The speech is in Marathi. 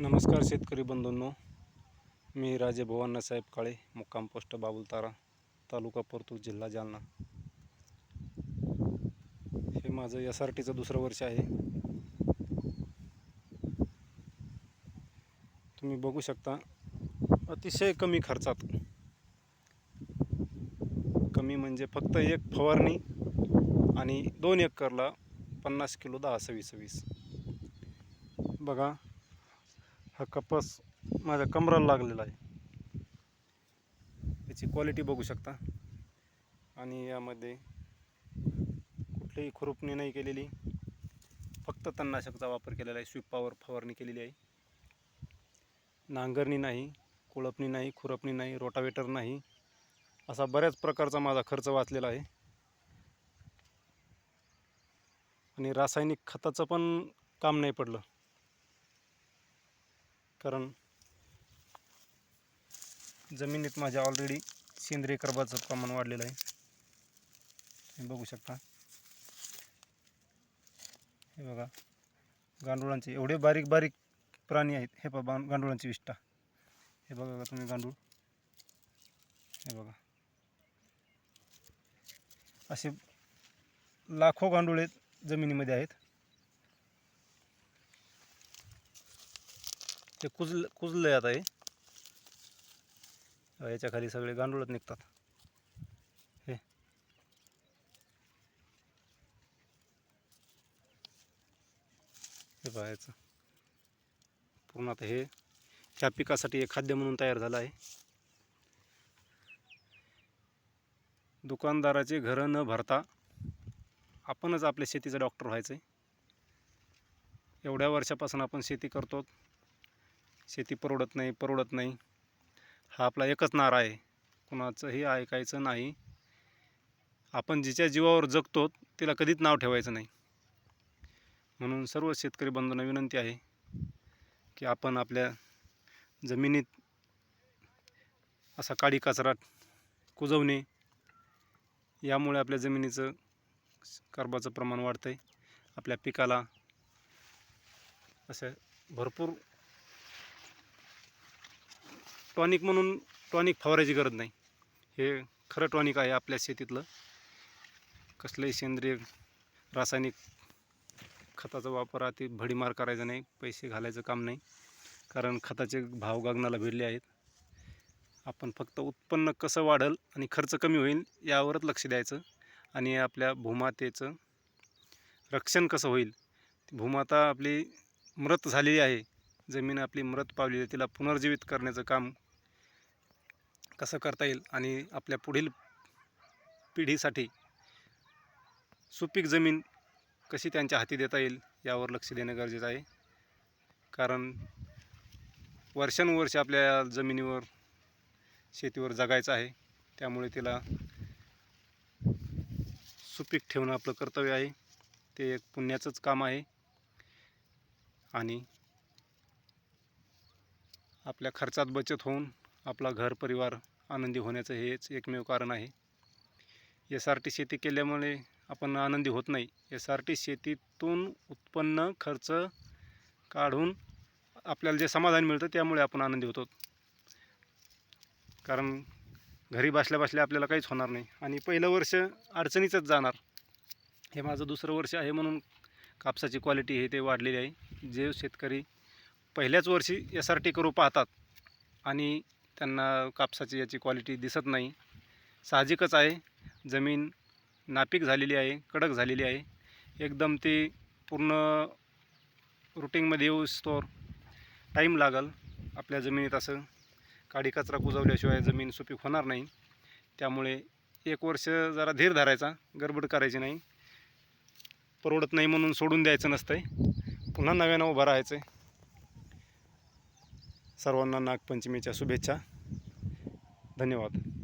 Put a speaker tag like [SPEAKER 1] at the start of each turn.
[SPEAKER 1] नमस्कार शेतकरी बंधूंनो. मी राजे भवानासाहेब काळे मुक्काम पोस्ट बाबुलतारा तालुका परतूर जिल्हा जालना. हे माझं एस आर टीचं दुसरं वर्ष आहे. तुम्ही बघू शकता अतिशय कमी खर्चात. कमी म्हणजे फक्त एक फवारणी आणि दोन एकरला पन्नास किलो दहा सव्वीस सव्वीस. बघा हा कपास माझ्या कमराला लागलेला आहे. त्याची क्वालिटी बघू शकता. आणि यामध्ये कुठलीही खुरपणी नाही केलेली. फक्त तणनाशकचा वापर केलेला आहे. स्वीपावर फवारणी केलेली आहे. नांगरणी नाही कुळपणी नाही खुरपणी नाही रोटावेटर नाही. असा बऱ्याच प्रकारचा माझा खर्च वाचलेला आहे. आणि रासायनिक खताचं पण काम नाही पडलं. कारण जमिनीत माझ्या ऑलरेडी सेंद्रिय कर्बाचं प्रमाण वाढलेलं आहे. तुम्ही बघू शकता. हे बघा गांडुळांचे एवढे बारीक बारीक प्राणी आहेत. हे बघा गांडुळांची विष्ठा. हे बघा का तुम्ही गांडूळ? हे बघा. असे लाखो गांडुळे जमिनीमध्ये आहेत. ते कुजल कुजलं आता हे. याच्या खाली सगळे गांडूळच निघतात. हे. हे पाहायचं. पूर्ण आता हे ह्या पिकासाठी हे खाद्य म्हणून तयार झालं आहे. दुकानदाराचे घरं न भरता आपणच आपल्या शेतीचं डॉक्टर व्हायचं आहे एवढ्या वर्षापासून आपण शेती करतो शेती परवडत नाही परवडत नाही. हा आपला एकच नारा आहे. कुणाचंही ऐकायचं नाही. आपण जिच्या जीवावर जगतो तिला कधीच नाव ठेवायचं नाही. म्हणून सर्व शेतकरी बंधूंना विनंती आहे की आपण आपल्या जमिनीत असा काडी कचरा कुजवणे यामुळे आपल्या जमिनीचं कर्बाचं प्रमाण वाढतं आहे आपल्या पिकाला असं भरपूर टॉनिक म्हणून टॉनिक फवारायची गरज नाही. हे खरं टॉनिक आहे आपल्या शेतीतलं. कसलंही सेंद्रिय रासायनिक खताचा वापर अति भडीमार करायचा नाही पैसे घालायचं काम नाही. कारण खताचे भाव गगनाला भिडले आहेत. आपण फक्त उत्पन्न कसं वाढेल आणि खर्च कमी होईल यावरच लक्ष द्यायचं आणि आपल्या भूमातेचं रक्षण कसं होईल. भूमाता आपली मृत झालेली आहे. जमीन आपली मृत पावलेली आहे. तिला पुनर्जीवित करण्याचं काम कसं करता येईल आणि आपल्या पुढील पिढीसाठी सुपीक जमीन कशी त्यांच्या हाती देता येईल यावर लक्ष देणं गरजेचं आहे. कारण वर्षानुवर्ष आपल्या जमिनीवर शेतीवर जगायचं आहे. त्यामुळे तिला सुपीक ठेवणं आपलं कर्तव्य आहे. ते एक पुण्याचंच काम आहे. आणि आपल्या खर्चात बचत होऊन आपला घर परिवार आनंदी होण्याचं हेच एकमेव कारण आहे. एस आर टी शेती केल्यामुळे आपण आनंदी होत नाही. एस आर टी शेतीतून उत्पन्न खर्च काढून आपल्याला जे समाधान मिळतं त्यामुळे आपण आनंदी होतो. कारण घरी बसल्या बसल्या आपल्याला काहीच होणार नाही. आणि पहिलं वर्ष अडचणीचंच जाणार. हे माझं दुसरं वर्ष आहे म्हणून कापसाची क्वालिटी हे ते वाढलेली आहे. जे शेतकरी पहिल्याच वर्षी एस आर टी करू पाहतात आणि त्यांना कापसाची याची क्वालिटी दिसत नाही. साहजिकच आहे. जमीन नापीक झालेली आहे कडक झालेली आहे. एकदम ती पूर्ण रुटीनमध्ये येऊस्तोवर टाईम लागल आपल्या जमिनीत असं. काडी कचरा कुजवल्याशिवाय जमीन सुपीक होणार नाही. त्यामुळे एक वर्ष जरा धीर धरायचा. गडबड करायची नाही. परवडत नाही म्हणून सोडून द्यायचं नसतं आहे पुन्हा नव्यानं उभं राहायचं आहे सर्वांना नागपंचमीच्या शुभेच्छा. धन्यवाद.